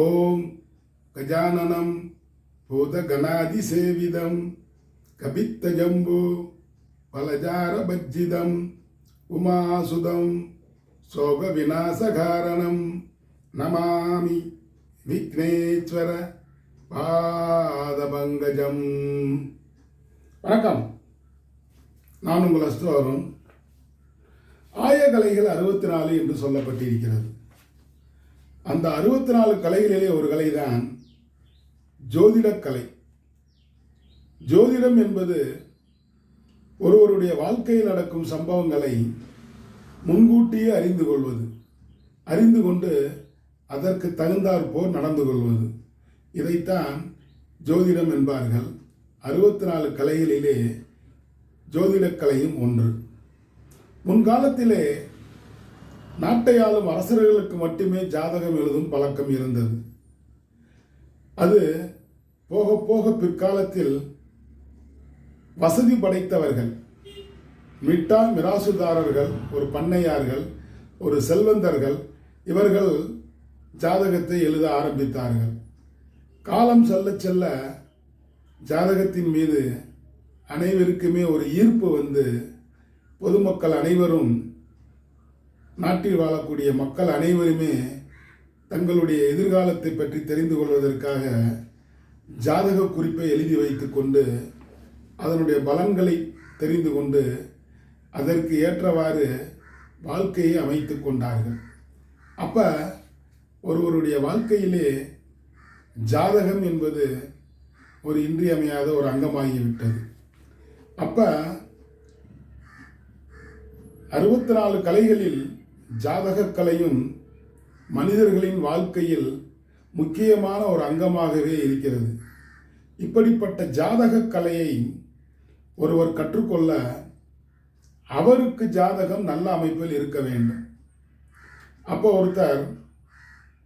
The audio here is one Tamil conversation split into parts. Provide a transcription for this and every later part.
ஓம் கஜானனம் பூதகணாதிசேவிதம் கபித்தஜம்பு பலஜாரபஜ்ஜிதம் உமாசுதம் சோக விநாசகாரணம் நமாமி விக்னேஸ்வர பாதபங்கஜம் வணக்கம். நான் உங்கள் அஸ்தோரும் ஆயகலைகள் அறுபத்தி நாலு என்று சொல்லப்பட்டிருக்கிறது. அந்த அறுபத்தி நாலு கலைகளிலே ஒரு கலைதான் ஜோதிடக்கலை ஜோதிடம் என்பது ஒருவருடைய வாழ்க்கையில் நடக்கும் சம்பவங்களை முன்கூட்டியே அறிந்து கொள்வது அறிந்து கொண்டு அதற்கு தகுந்தாற்போர் நடந்து கொள்வது. இதைத்தான் ஜோதிடம் என்பார்கள். அறுபத்தி நாலு கலைகளிலே ஜோதிடக்கலையும் ஒன்று. முன்காலத்திலே நாட்டை ஆளும் அரசர்களுக்கு மட்டுமே ஜாதகம் எழுதும் பழக்கம் இருந்தது. அது போக போக பிற்காலத்தில் வசதி படைத்தவர்கள் மிட்டா மிராசுதாரர்கள் ஒரு பண்ணையார்கள் ஒரு செல்வந்தர்கள் இவர்கள் ஜாதகத்தை எழுத ஆரம்பித்தார்கள். காலம் செல்ல செல்ல ஜாதகத்தின் மீது அனைவருக்குமே ஒரு ஈர்ப்பு வந்து பொதுமக்கள் அனைவரும் நாட்டில் வாழக்கூடிய மக்கள் அனைவருமே தங்களுடைய எதிர்காலத்தை பற்றி தெரிந்து கொள்வதற்காக ஜாதக குறிப்பை எழுதி வைத்துக்கொண்டு அதனுடைய பலன்களை தெரிந்து கொண்டு அதற்கு ஏற்றவாறு வாழ்க்கையை அமைத்து கொண்டார்கள். அப்போ ஒருவருடைய வாழ்க்கையிலே ஜாதகம் என்பது ஒரு இன்றியமையாத ஒரு அங்கமாகிவிட்டது. அப்போ அறுபத்தி நாலு கலைகளில் ஜாதகக்கலையும் மனிதர்களின் வாழ்க்கையில் முக்கியமான ஒரு அங்கமாகவே இருக்கிறது. இப்படிப்பட்ட ஜாதகக் கலையை ஒருவர் கற்றுக்கொள்ள அவருக்கு ஜாதகம் நல்ல அமைப்பில் இருக்க வேண்டும். அப்போ ஒருத்தர்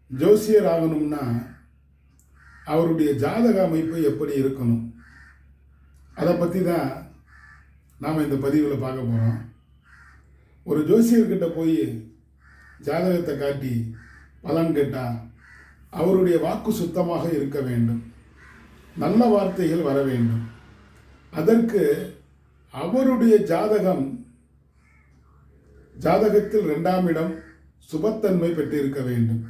ஜோசியர் ஆகணும்னா அவருடைய ஜாதக அமைப்பு எப்படி இருக்கணும்? அதை பற்றி தான் நாம் இந்த பதிவில் பார்க்க போகிறோம் ஒரு ஜோசியர்கிட்ட போய் ஜாதகத்தை காட்டி பலன் கேட்டால் அவருடைய வாக்கு சுத்தமாக இருக்க வேண்டும். நல்ல வார்த்தைகள் வர வேண்டும். அதற்கு அவருடைய ஜாதகம் ஜாதகத்தில் ரெண்டாம் இடம் சுபத்தன்மை பெற்றிருக்க வேண்டும்.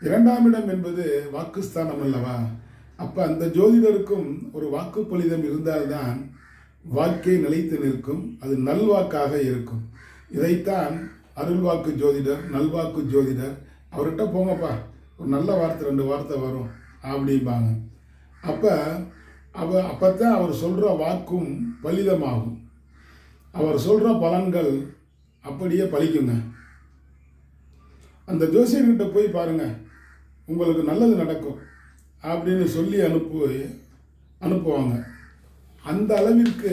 இரண்டாம் இடம் என்பது வாக்குஸ்தானம் அல்லவா? அப்போ அந்த ஜோதிடருக்கும் ஒரு வாக்குப்பளிதம் இருந்தால்தான் வாக்கை நிலைத்து நிற்கும். அது நல்வாக்காக இருக்கும். இதைத்தான் அருள்வாக்கு ஜோதிடர் நல்வாக்கு ஜோதிடர். அவர்கிட்ட போங்கப்பா. ஒரு நல்ல வார்த்தை ரெண்டு வார்த்தை வரும் அப்படிம்பாங்க. அப்போ அவ அப்போ தான் அவர் சொல்கிற வாக்கும் பலிதமாகும். அவர் சொல்கிற பலன்கள் அப்படியே பழிக்குங்க அந்த ஜோசியர்கிட்ட போய் பாருங்கள் உங்களுக்கு நல்லது நடக்கும் அப்படின்னு சொல்லி அனுப்பு அனுப்புவாங்க. அந்த அளவிற்கு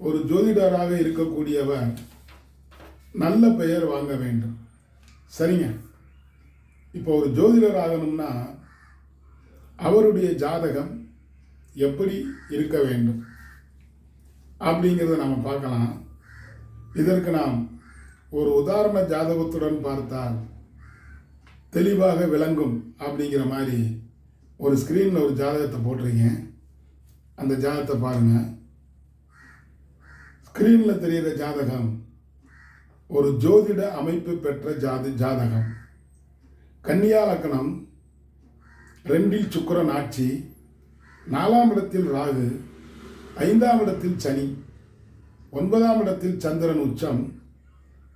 ஒரு ஜோதிடராக இருக்கக்கூடியவர் நல்ல பெயர் வாங்க வேண்டும். சரிங்க. இப்போ ஒரு ஜோதிடர் ஆகணும்னா அவருடைய ஜாதகம் எப்படி இருக்க வேண்டும்? அப்படிங்கிறத நாம் பார்க்கலாம். இதற்கு நாம் ஒரு உதாரண ஜாதகத்துடன் பார்த்தால் தெளிவாக விளங்கும் அப்படிங்கிற மாதிரி ஒரு ஸ்க்ரீனில் ஒரு ஜாதகத்தை போட்டிருக்கேன். அந்த ஜாதகத்தை பாருங்கள் ஸ்க்ரீனில் தெரிகிற ஜாதகம் ஒரு ஜோதிட அமைப்பு பெற்ற ஜாதி ஜாதகம். கன்னியா லக்னம் ரெண்டில் சுக்கரன் ஆட்சி நாலாம் இடத்தில் ராகு ஐந்தாம் இடத்தில் சனி ஒன்பதாம் இடத்தில் சந்திரன் உச்சம்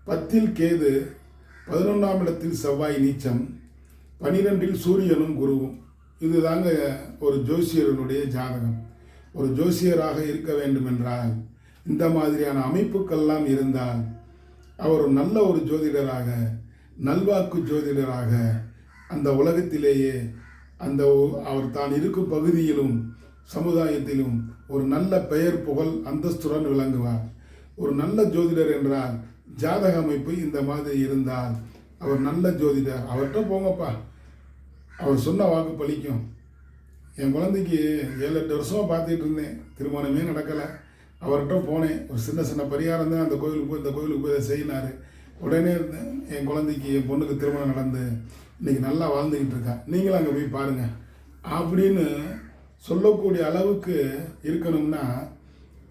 பத்தில் கேது பதினொன்றாம் இடத்தில் செவ்வாய் நீச்சம் பனிரெண்டில் சூரியனும் குருவும். இதுதாங்க ஒரு ஜோசியரனுடைய ஜாதகம். ஒரு ஜோசியராக இருக்க வேண்டுமென்றால் இந்த மாதிரியான அமைப்புக்கெல்லாம் இருந்தால் அவர் நல்ல ஒரு ஜோதிடராக நல்வாக்கு ஜோதிடராக அந்த உலகத்திலேயே அந்த அவர் தான் இருக்கும் பகுதியிலும் சமுதாயத்திலும் ஒரு நல்ல பெயர் புகழ் அந்தஸ்துடன் விளங்குவார். ஒரு நல்ல ஜோதிடர் என்றால் ஜாதக அமைப்பு இந்த மாதிரி இருந்தால் அவர் நல்ல ஜோதிடர். அவர்கிட்ட போங்கப்பா. அவர் சொன்ன வாக்கு பலிக்கும் என் குழந்தைக்கு ஏழு எட்டு வருஷமாக பார்த்துட்டு இருந்தேன். திருமணமே நடக்கலை. அவர்கிட்ட போனேன். ஒரு சின்ன சின்ன பரிகாரம் தான் அந்த கோயிலுக்கு போய் இந்த கோயிலுக்கு போய் இதை செய்யினார். உடனே என் குழந்தைக்கு என் பொண்ணுக்கு திருமணம் நடந்து இன்னைக்கு நல்லா வாழ்ந்துக்கிட்டு இருக்கா. நீங்களும் அங்கே போய் பாருங்கள் அப்படின்னு சொல்லக்கூடிய அளவுக்கு இருக்கணும்னா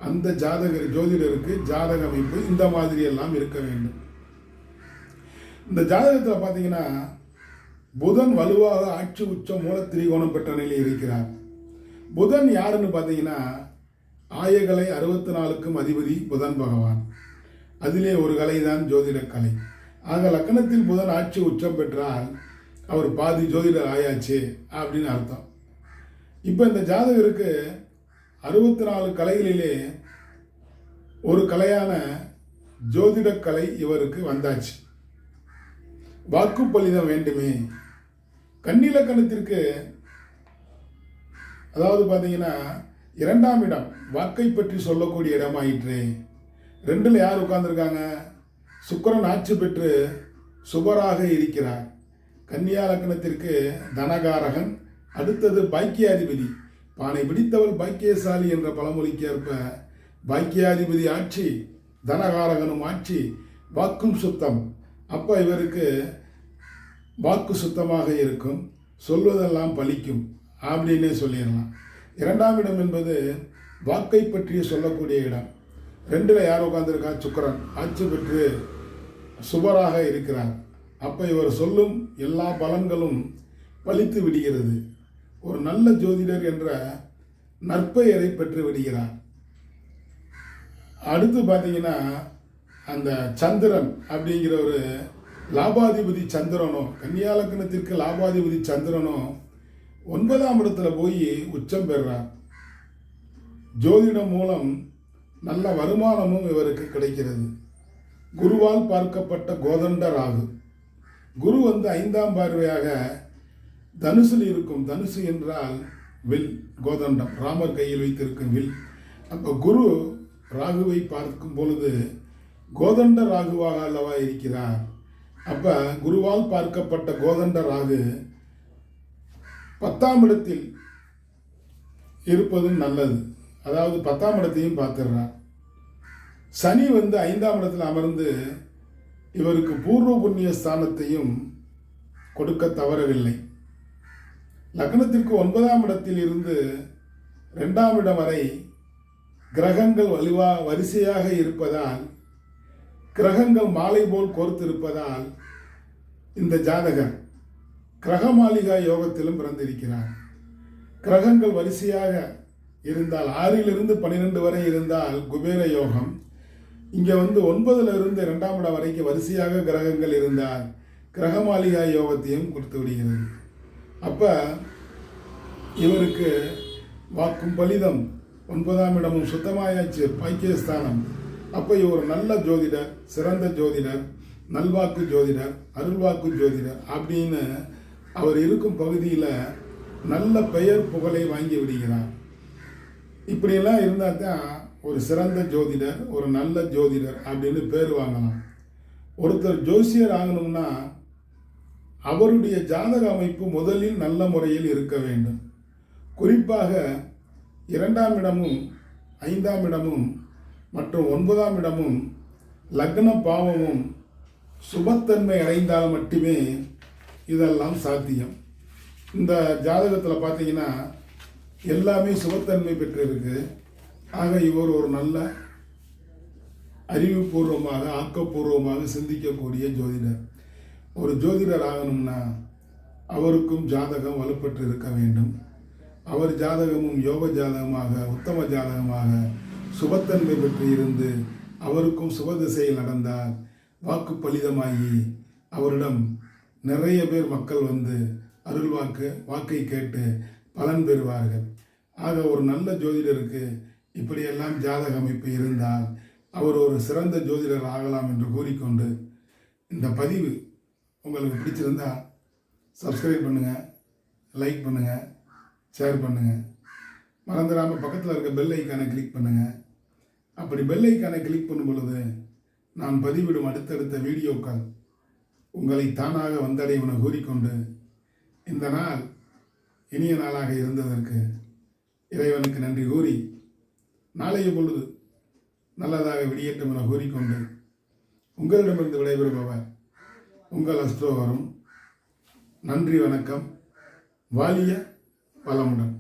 அந்த ஜாதகர் ஜோதிடருக்கு ஜாதக அமைப்பு இந்த மாதிரி எல்லாம் இருக்க வேண்டும். இந்த ஜாதகத்தில் பார்த்தீங்கன்னா புதன் வலுவாக ஆட்சி உச்சம் மூல திரிகோணம் பெற்ற நிலையில் இருக்கிறார். புதன் யாருன்னு பார்த்தீங்கன்னா ஆயகலை அறுபத்தி நாலுக்கும் அதிபதி புதன் பகவான். அதிலே ஒரு கலைதான் ஜோதிடக்கலை கலை. ஆக லக்கணத்தில் புதன் ஆட்சி உச்சம் பெற்றால் அவர் பாதி ஜோதிடர் ஆயாச்சு அப்படின்னு அர்த்தம். இப்போ இந்த ஜாதகருக்கு அறுபத்தி நாலு கலைகளிலே ஒரு கலையான ஜோதிடக்கலை கலை இவருக்கு வந்தாச்சு. வாக்குப்பளிதம் வேண்டுமே. கன்னிலக்கணத்திற்கு அதாவது பார்த்தீங்கன்னா இரண்டாம் இடம் வாக்கை பற்றி சொல்லக்கூடிய இடமாயிற்று. ரெண்டில் யார் உட்கார்ந்துருக்காங்க? சுக்கரன் ஆட்சி பெற்று சுபராக இருக்கிறார். கன்னியா லக்னத்திற்கு தனகாரகன் அடுத்தது பாக்கியாதிபதி. பானை பிடித்தவள் பாக்கியசாலி என்ற பழமொழிக்கு ஏற்ப பாக்கியாதிபதி ஆட்சி தனகாரகனும் ஆட்சி வாக்கும் சுத்தம். அப்போ இவருக்கு வாக்கு சுத்தமாக இருக்கும். சொல்வதெல்லாம் பலிக்கும் அப்படின்னே சொல்லிடலாம். இரண்டாம் இடம் என்பது வாக்கை பற்றி சொல்லக்கூடிய இடம். ரெண்டில் யார் உட்காந்துருக்கா சுக்கரன். ஆட்சி பெற்று சுபராக இருக்கிறார். அப்போ இவர் சொல்லும் எல்லா பலன்களும் பழித்து விடுகிறது. ஒரு நல்ல ஜோதிடர் என்ற நற்பெயரை பெற்று விடுகிறார். அடுத்து பார்த்தீங்கன்னா அந்த சந்திரன் அப்படிங்கிற ஒரு லாபாதிபதி சந்திரனோ கன்னியாலக்கணத்திற்கு லாபாதிபதி சந்திரனோ ஒன்பதாம் இடத்துல போய் உச்சம் பெறுறார். ஜோதிடம் மூலம் நல்ல வருமானமும் இவருக்கு கிடைக்கிறது. குருவால் பார்க்கப்பட்ட கோதண்ட ராகு. குரு வந்து ஐந்தாம் பார்வையாக தனுசில் இருக்கும். தனுசு என்றால் வில் கோதண்டம். ராமர் கையில் வைத்திருக்கும் வில். அப்போ குரு ராகுவை பார்க்கும் பொழுது கோதண்ட ராகுவாக அல்லவா இருக்கிறார். அப்போ குருவால் பார்க்கப்பட்ட கோதண்ட ராகு பத்தாம் இடத்தில் இருப்பதும் நல்லது. அதாவது பத்தாம் இடத்தையும் பார்த்துடுறார் சனி வந்து ஐந்தாம் இடத்தில் அமர்ந்து இவருக்கு பூர்வ புண்ணிய ஸ்தானத்தையும் கொடுக்க தவறவில்லை. லக்னத்திற்கு ஒன்பதாம் இடத்தில் இருந்து ரெண்டாம் இடம் வரை கிரகங்கள் வலுவா வரிசையாக இருப்பதால் கிரகங்கள் மாலை போல் கோர்த்திருப்பதால் இந்த ஜாதகர் கிரகமாளிகா யோகத்திலும் பிறந்திருக்கிறார். கிரகங்கள் வரிசையாக இருந்தால் ஆறிலிருந்து பன்னிரெண்டு வரை இருந்தால் குபேர யோகம். இங்கே வந்து ஒன்பதுல இருந்து இரண்டாம் இடம் வரைக்கும் வரிசையாக கிரகங்கள் இருந்தால் கிரகமாளிகா யோகத்தையும் கொடுத்து விடுகிறது. அப்போ இவருக்கு வாக்கும் பலிதம் ஒன்பதாம் இடமும் சுத்தமாயாச்சு பாக்கியஸ்தானம். அப்போ இவர் நல்ல ஜோதிடர் சிறந்த ஜோதிடர் நல்வாக்கு ஜோதிடர் அருள்வாக்கு ஜோதிடர் அப்படின்னு அவர் இருக்கும் பகுதியில் நல்ல பெயர் புகழை வாங்கி விடுகிறார். இப்படியெல்லாம் இருந்தால் தான் ஒரு சிறந்த ஜோதிடர் ஒரு நல்ல ஜோதிடர் அப்படின்னு பேர் வாங்கலாம். ஒருத்தர் ஜோசியர் ஆகணும்னா அவருடைய ஜாதக அமைப்பு முதலில் நல்ல முறையில் இருக்க வேண்டும். குறிப்பாக இரண்டாம் இடமும் ஐந்தாம் இடமும் மற்றும் ஒன்பதாம் இடமும் லக்ன பாவமும் சுபத்தன்மை அடைந்தால் மட்டுமே இதெல்லாம் சாத்தியம். இந்த ஜாதகத்தில் பார்த்தீங்கன்னா எல்லாமே சுபத்தன்மை பெற்றிருக்கு. ஆக இவர் ஒரு நல்ல அறிவுபூர்வமாக ஆக்கப்பூர்வமாக சிந்திக்கக்கூடிய ஜோதிடர். ஒரு ஜோதிடர் ஆகணும்னா அவருக்கும் ஜாதகம் வலுப்பட்டு இருக்க வேண்டும். அவர் ஜாதகமும் யோக ஜாதகமாக உத்தம ஜாதகமாக சுபத்தன்மை பெற்று இருந்து அவருக்கும் சுபதிசையில் நடந்தால் வாக்கு பலிதமாகி அவரிடம் நிறைய பேர் மக்கள் வந்து அருள் வாக்கு வாக்கை கேட்டு பலன் பெறுவார்கள். ஆக ஒரு நல்ல ஜோதிடருக்கு இப்படியெல்லாம் ஜாதக அமைப்பு இருந்தால் அவர் ஒரு சிறந்த ஜோதிடர் ஆகலாம் என்று கூறிக்கொண்டு இந்த பதிவு உங்களுக்கு பிடிச்சிருந்தால் சப்ஸ்கிரைப் பண்ணுங்கள் லைக் பண்ணுங்கள் ஷேர் பண்ணுங்கள் மறந்துடாமல் பக்கத்தில் இருக்க பெல் ஐக்கானை கிளிக் பண்ணுங்கள் அப்படி பெல் ஐக்கானை கிளிக் பண்ணும் பொழுது நான் பதிவிடும் அடுத்தடுத்த வீடியோக்கள் உங்களை தானாக வந்தடைவன கூறிக்கொண்டு இந்த நாள் இனிய நாளாக இருந்ததற்கு இறைவனுக்கு நன்றி கூறி நாளைய பொழுது நல்லதாக வெளியேற்றும் என கூறிக்கொண்டு உங்களிடமிருந்து விடைபெறுபவர் உங்கள் அஸ்தோகரும். நன்றி வணக்கம். வாலிய வளமுடன்.